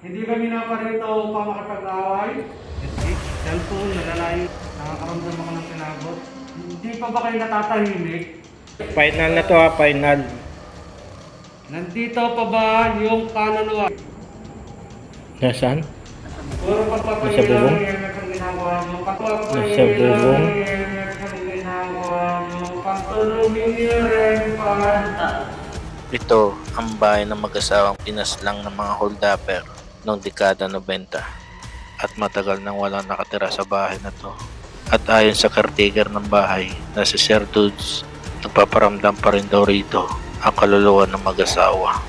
Hindi kami naparito upang makipag-away. Cellphone, nalalayo. Nakakaramdam ako ng pinagod. Hindi pa ba kayo natatahimik? Final na to ha, final. Nandito pa ba yung kaluluwa? Nasaan? Puro Nasa bubong? Nasa bubong? Ito ang bahay ng mag-asawang pinaslang ng mga holdapper noong dekada 90 at matagal nang walang nakatira sa bahay na to. At ayon sa caretaker ng bahay na si Sir Dudes, nagpaparamdam pa rin daw rito ang kaluluwa ng mag-asawa.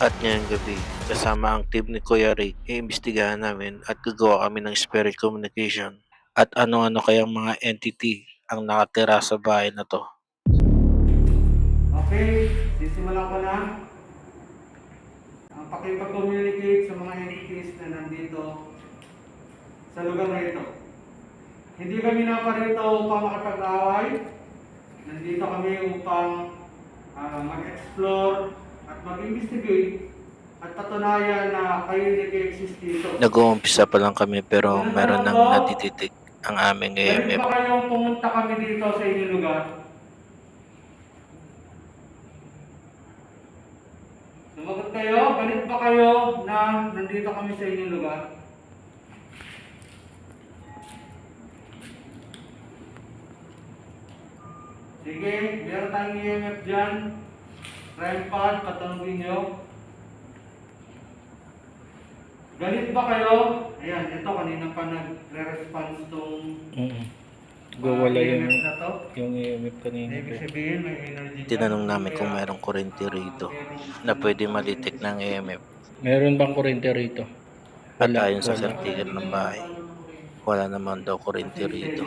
At ngayong gabi, kasama ang team ni Kuya Rick, iimbestigahan namin at gagawa kami ng spirit communication at ano-ano kayang mga entity ang nakatira sa bahay na to. Okay, sisimulan ko na. Pakipag-communicate sa mga entities na nandito sa lugar na ito. Hindi kami naparito upang makipag-away. Nandito kami upang ah, mag-explore at mag-investigate at patunayan na kayo nag-exist dito. Nag-uumpisa pa lang kami pero meron nang nadidetect ang aming Galit EMF. ba kayong pumunta kami dito sa inyong lugar? Sumagot kayo? Galit ba kayo na nandito kami sa inyong lugar? Sige, meron tayong EMF dyan. Crime pad, patanungin nyo. Galit ba kayo? Ayan, ito kanina pa nagre-response tong Mm Gawala yung, yung EMF kanina. Ibig sabihin, may energy dyan. Tinanong namin kung Kaya, merong kurente rito na pwede ma-detect ng EMF. Meron bang kurente rito? At Wala, ayon sa wala. caretaker ng bahay, wala naman daw kurente rito.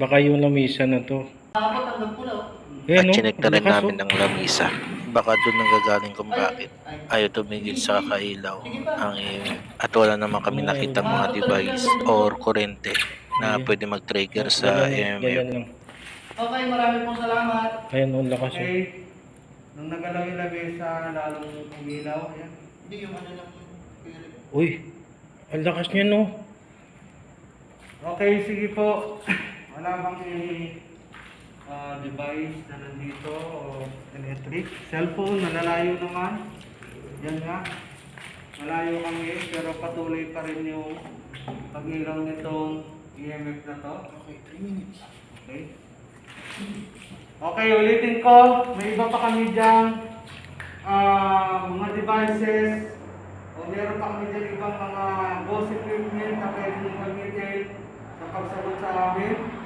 Baka yung lamisa na to. At Ayan, oh, chinek na ang rin lakas, namin oh. ng lamisa. Baka doon nanggagaling kung bakit ayaw tumigil sa kakailaw ang EMF. At wala naman kami nakita mga device or kurente na pwede mag-trigger sa EMF. lang. Okay, maraming pong salamat. Ayan, oh, ang lakas. oh. Okay. Nung nagalaw yung lamesa, lalong umilaw. Ayan. Uy, ang lakas niya no. Okay, sige po. Wala bang any ah, device na nandito o electric? Cellphone, nalalayo naman. Yan nga. Malayo kami, pero patuloy pa rin yung pag-ilaw nitong EMF na to. Okay, 3 minutes. Okay. Okay, ulitin ko. May iba pa kami dyan. ah, mga devices o meron pa kami dyan ibang mga boss equipment na pwede nyo gamitin sa pagsagot sa amin.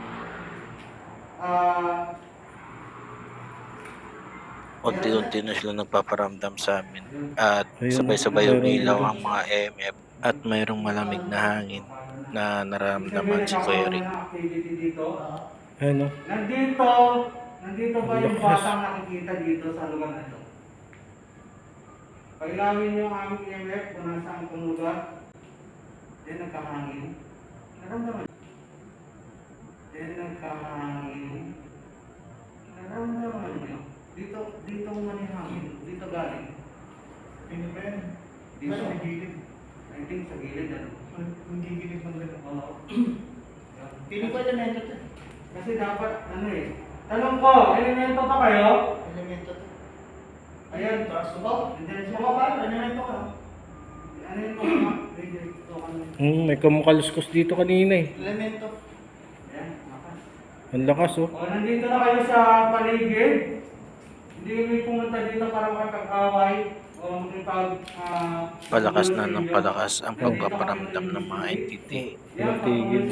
Ah, Unti-unti na sila nagpaparamdam sa amin at sabay-sabay umilaw ang mga EMF at mayroong malamig na hangin na nararamdaman si Kuya Rick. oh. Nandito, nandito ba yung batang nakikita dito sa lugar na ito? Pailawin niyo ang aming EMF kung nasaan kung lugar. Then nagkahangin. Naramdaman. Then nagkahangin. Naramdaman niyo. Dito, dito man yung hangin. Dito galing. Ba yan? Dito. May gilid. I think sa gilid ano. Hindi gilid ng gano'n. Oo. Pili ko elemento to. Kasi dapat ano eh. Tanong ko, elemento pa kayo? Elemento to. Ayan. Taas ko ba? Bumaba, elemento ka. Ano yung kamukaluskos dito kanina eh. Elemento. Ang lakas oh. O, nandito na kayo sa paligid. Hindi may pumunta dito para makapag-away o makipag... ah, Palakas na ng palakas ang pagpaparamdam kami ng mga entity. Yan, Tigil.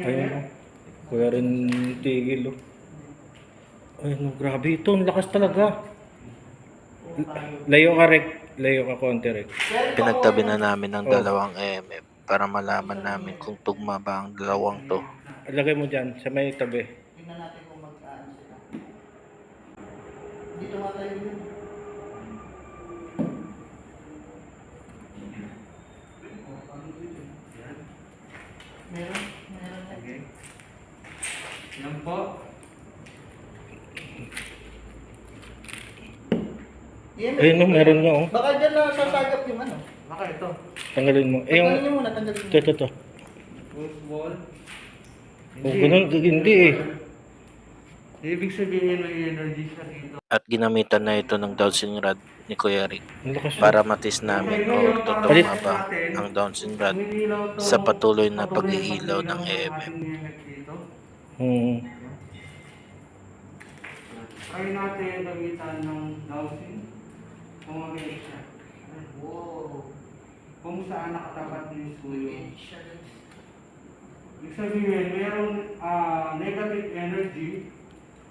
EMF. oh. Kuya rin tigil oh. Ay, no, grabe ito. Ang lakas talaga. Layo ka, Rek. Layo ka konti, Rek. Pinagtabi na namin ng Oh. dalawang EMF para malaman namin kung tugma ba ang dalawang to. Lagay mo dyan sa may tabi. Tingnan natin kung magkaan sila. Dito nga tayo yun. Meron? Meron. Okay. Yan po. EMF. Ayun no, meron nga oh. Baka dyan na sasagap yung ano. Baka ito. Tanggalin mo. Eh, yung... Tanggalin niyo muna, tanggalin Ito, niyo. ito, ito. Football. Oh, ganun, hindi eh. Ibig sabihin may energy siya dito. At ginamitan na ito ng dowsing rod ni Kuya Rick para matis namin kung totoo ba ang dowsing rod sa patuloy na pag-iilaw ng EMF. Hmm. Try natin gamitan ng dowsing. Kung magaling siya. Wow. Kung saan nakatapat yung suyo. Ibig sabihin, mayroong ah, negative energy.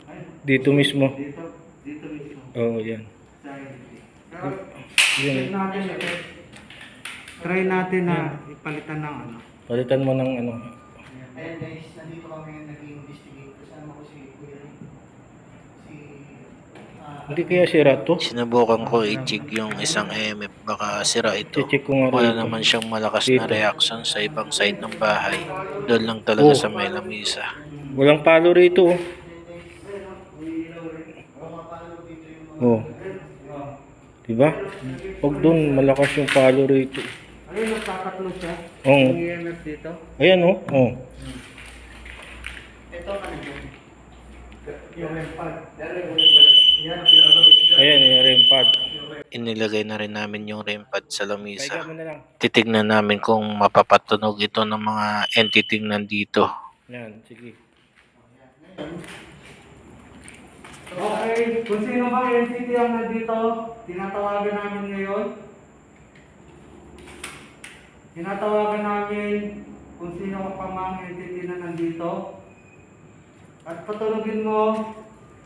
Ay, Dito mismo. Dito, dito mismo. Oo, oh, yan. Sa energy. Pero, Yan. natin ito. Try natin na ipalitan ng ano. Palitan mo ng ano. Ayan guys, nandito kami nag-investigate. Kasama ko si Kuya. Si... Hindi kaya sira to? Sinubukan ko i-check yung isang EMF baka sira ito. I-check ko nga Wala rito. naman siyang malakas na Dito. reaction sa ibang side ng bahay. Doon lang talaga Oh. sa may lamisa. Walang palo rito oh. Yung. Oh. Diba? Pag doon, malakas yung palo rito. Ayun, nagtatatlo siya. Oo. Yung EMF dito. Ayan oh. Oh. Ito ano yun? Yung. Yan, ang pinaka-basic. Ayan, yung REM pad. Inilagay na rin namin yung REM pad sa lamisa. mo na lang. Titignan namin kung mapapatunog ito ng mga entity nandito. Yan, sige. Okay, kung sino ba NCT ang nandito, tinatawagan namin ngayon. Tinatawagan namin kung sino pa mga entity na nandito. At patulogin mo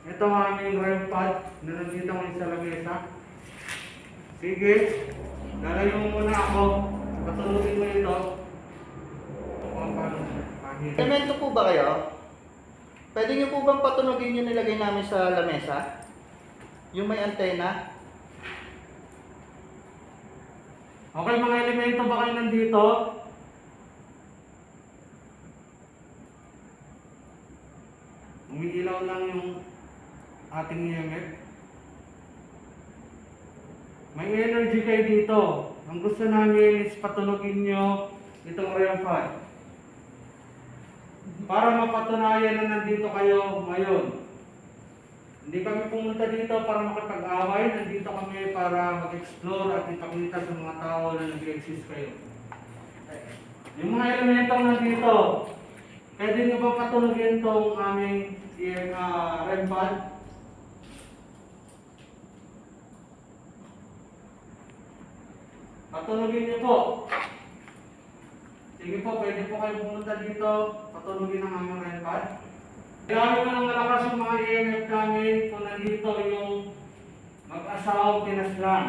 itong aming REM pad na nandito ngayon sa lamesa. Sige, lalayo mo muna ako. Patulogin mo ito. Elemento po ba kayo? Pwede niyo po bang patunogin yung nilagay namin sa lamesa? Yung may antena? Okay, mga elemento ba kayo nandito? Umiilaw lang yung ating EMF. May energy kayo dito. Ang gusto namin is patulogin nyo itong REM pad. Para mapatunayan na nandito kayo ngayon. Hindi kami pumunta dito para makipag-away, nandito kami para mag-explore at ipakita sa mga tao na nag-exist kayo. Yung mga elementong nandito, pwede nyo ba patulogin itong aming uh, REM pad? Patulogin nyo po. Sige po, pwede po kayo pumunta dito, patulogin ang aming REM pad. Kailangan mo ng malakas yung mga EMF namin kung nandito yung mag-asawang pinaslang.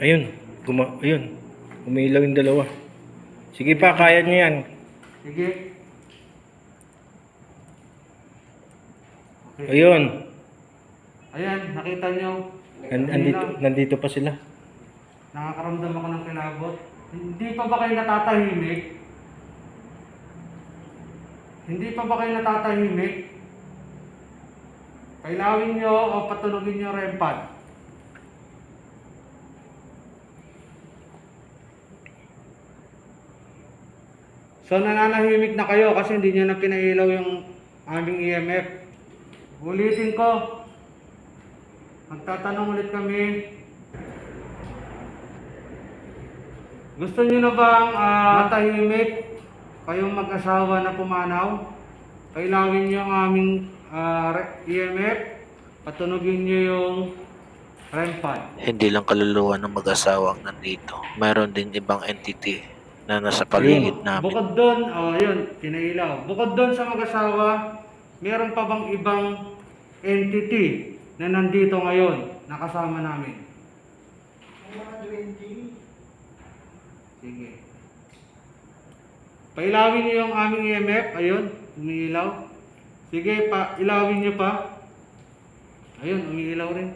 Ayun. Guma ayun. Umiilaw yung dalawa. Sige pa, kaya niyo yan. Sige. Okay. Ayun. Ayan, nakita nyo. Nan- Nandito, nandito pa sila. Nakakaramdam ako ng kilabot. Hindi pa ba kayo natatahimik? Hindi pa ba kayo natatahimik? Kailawin nyo o patulogin nyo REM pad. So nananahimik na kayo kasi hindi nyo na pinailaw yung aming EMF. Ulitin ko. Magtatanong ulit kami. Gusto niyo na bang ah, matahimik kayong mag-asawa na pumanaw? Kailawin niyo ang aming ah, re- EMF. Patunogin niyo yung REM pad. Hindi lang kaluluwa ng mag-asawa ang nandito. Mayroon din ibang entity na nasa paligid namin. Bukod doon, oh yun, pinailaw. Bukod doon sa mag-asawa, meron pa bang ibang entity na nandito ngayon, nakasama namin? Yung mga duwende. Sige. Pailawin niyo yung aming EMF. Ayun, umiilaw. Sige, pa, ilawin niyo pa. Ayun, umiilaw rin.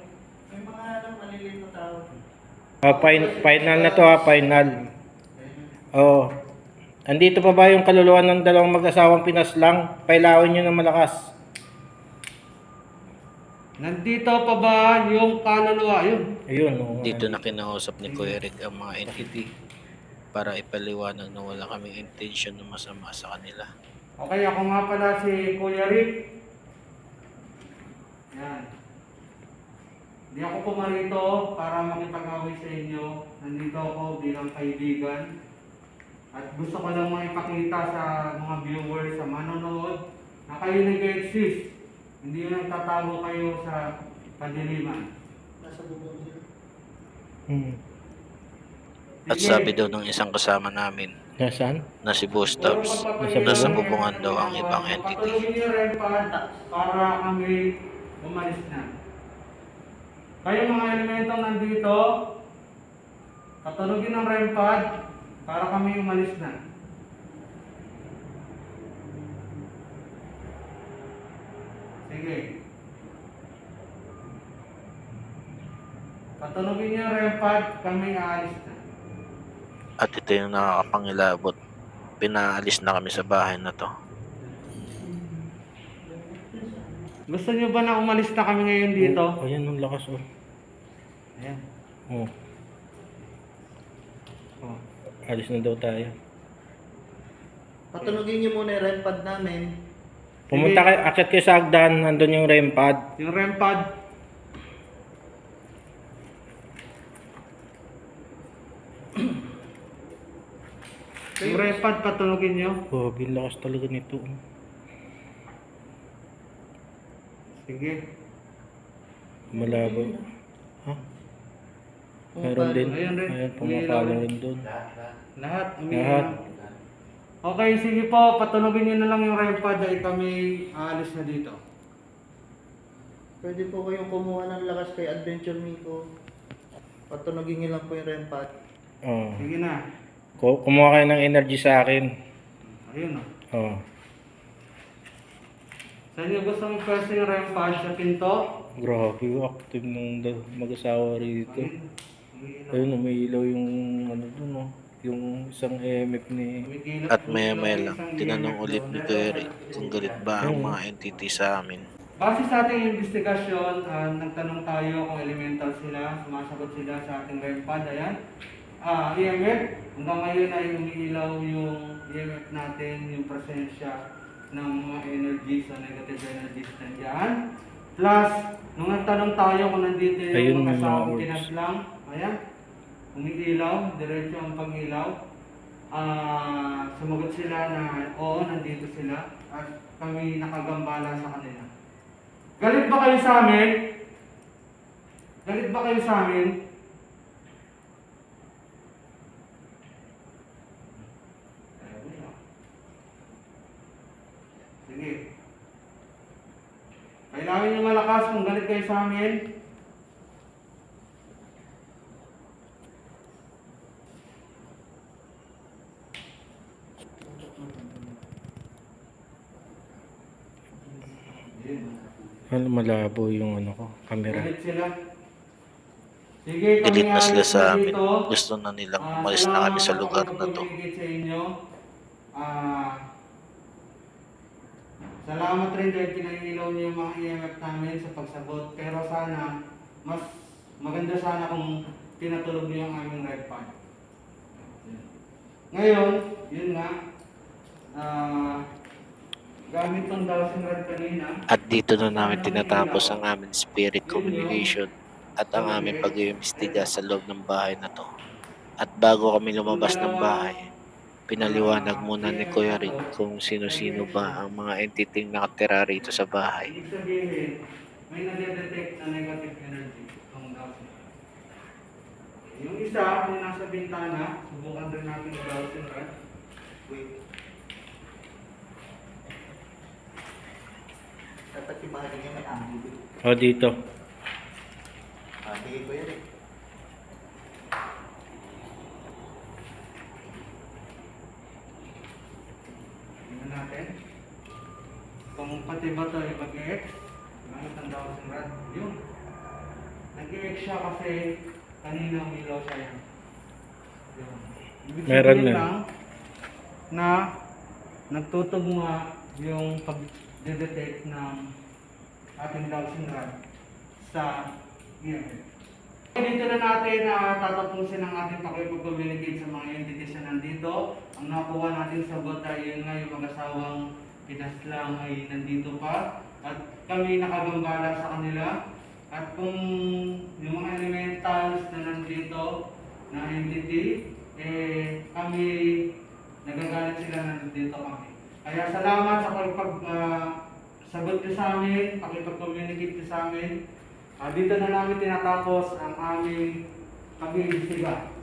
May mga ano, maliliit na tao. Ah, fin- final na to ha, final. Oo. Andito pa ba yung kaluluwa ng dalawang mag-asawang pinaslang? Pailawin nyo ng malakas. Nandito pa ba yung kaluluwa? Yun. Ayun, oh. Dito na kinausap ni Kuya Rick ang mga entity para ipaliwanag na wala kaming intention na masama sa kanila. Okay, ako nga pala si Kuya Rick. Yan. Hindi ako pumarito para makipag-away sa inyo. Nandito ako bilang kaibigan. At gusto ko lang maipakita sa mga viewers, sa manonood, na kayo nag-exist. Hindi yung nagtatago kayo sa kadiliman. Nasa bubong sila. Hmm. At Sige. sabi daw ng isang kasama namin Nasaan? na si Bustabs, Nasa nasa bubong? bubungan daw ang ibang entity. Patulogin niyo rin pa para kami umalis na. Kayo mga elementong nandito, patulogin ng REM pad para kami umalis na. Sige. Patulogin niyo ang REM pad, kami aalis na. At ito yung nakakapangilabot. Pinaalis na kami sa bahay na to. Gusto niyo ba na umalis na kami ngayon dito? Ayan, ang lakas, oh. Ayan. Oh, Oh. alis na daw tayo. Patunogin niyo muna yung REM pad namin. Pumunta kayo, akit kayo sa hagdan, nandun yung REM pad. Yung REM yung REM pad patunogin nyo. Oh, ang lakas talaga nito. Sige. Malabo. Ha? Meron din. Ayun rin. Ayan, pumapalo rin doon. Lahat. Lahat. umiinom. Okay, sige po. Patunogin nyo na lang yung REM pad ay kami aalis na dito. Pwede po kayong kumuha ng lakas kay Adventure Miko. Patunogin niyo lang po yung REM pad. Oh. Sige na. Ku- Kumuha kayo ng energy sa akin. Ayun o. Oh. Sa inyo gusto mong pwesto yung REM pad sa pinto? Grabe, active ng da- mag-asawa rito. Ayun. Umiilaw yung ano dun, oh. Yung isang EMF ni... At maya maya lang, tinanong ulit ni Kuya Rick kung galit ba ang mga entity sa amin. Base sa ating investigasyon, ah, nagtanong tayo kung elemental sila, sumasagot sila sa ating REM pad, ayan. Ah, EMF, hanggang ngayon ay umiilaw yung EMF natin, yung presensya ng mga energies o negative energies nandiyan. Plus, nung nagtanong tayo kung nandito yung Ayun, mga orbs. kinaslang, ayan, umiilaw, diretso ang pangilaw. Ah, sumagot sila na oo, nandito sila at kami nakagambala sa kanila. Galit ba kayo sa amin? Galit ba kayo sa amin? Sige. Kailangan nyo malakas kung galit kayo sa amin. Ano, malabo yung ano ko, camera. Galit sila. Sige, Galit na sila sa amin. dito. Gusto na nilang Ah, umalis na kami sa lugar na to. pagpapigil sa inyo. Ah, salamat rin dahil pinailaw niyo yung mga EMF namin sa pagsagot. Pero sana, mas maganda sana kung tinatulog niyo yung aming red pad. Ngayon, yun nga, ah, gamit tong dowsing rod kanina, At dito na namin tinatapos ang aming spirit communication at ang aming pag-iimbestiga sa loob ng bahay na to. At bago kami lumabas ng bahay, pinaliwanag muna ni Kuya Rick kung sino-sino ba ang mga entity nakatira rito sa bahay. Ibig sabihin, may nade-detect na negative energy itong dowsing. Yung isa, kung nasa bintana, subukan rin natin yung dowsing rod. Wait. Dapat yung bahagi niya may angle. Oh, dito. Ah, sige ko yan eh. Tingnan natin. Kung pati ba ito ay mag-X, gamit ang dowsing rod. Yun. Nag-X siya kasi kanina umilaw siya yan. Yun. Ibig Meron na. lang na nagtutugma yung pag-detect ng ating dowsing rod sa EMF. Dito na natin na tatapusin ang ating pakipag-communicate sa mga entities na nandito. Ang nakuha natin sagot ay yun nga yung mag-asawang pinaslang ay nandito pa. At kami nakagambala sa kanila. At kung yung mga elementals na nandito na entity, eh kami nagagalit sila na nandito kami. Kaya salamat sa pagpag ah, sagot sa amin, pakipag-communicate niyo sa amin. Ah, dito na namin tinatapos ang aming pag-iimbestiga.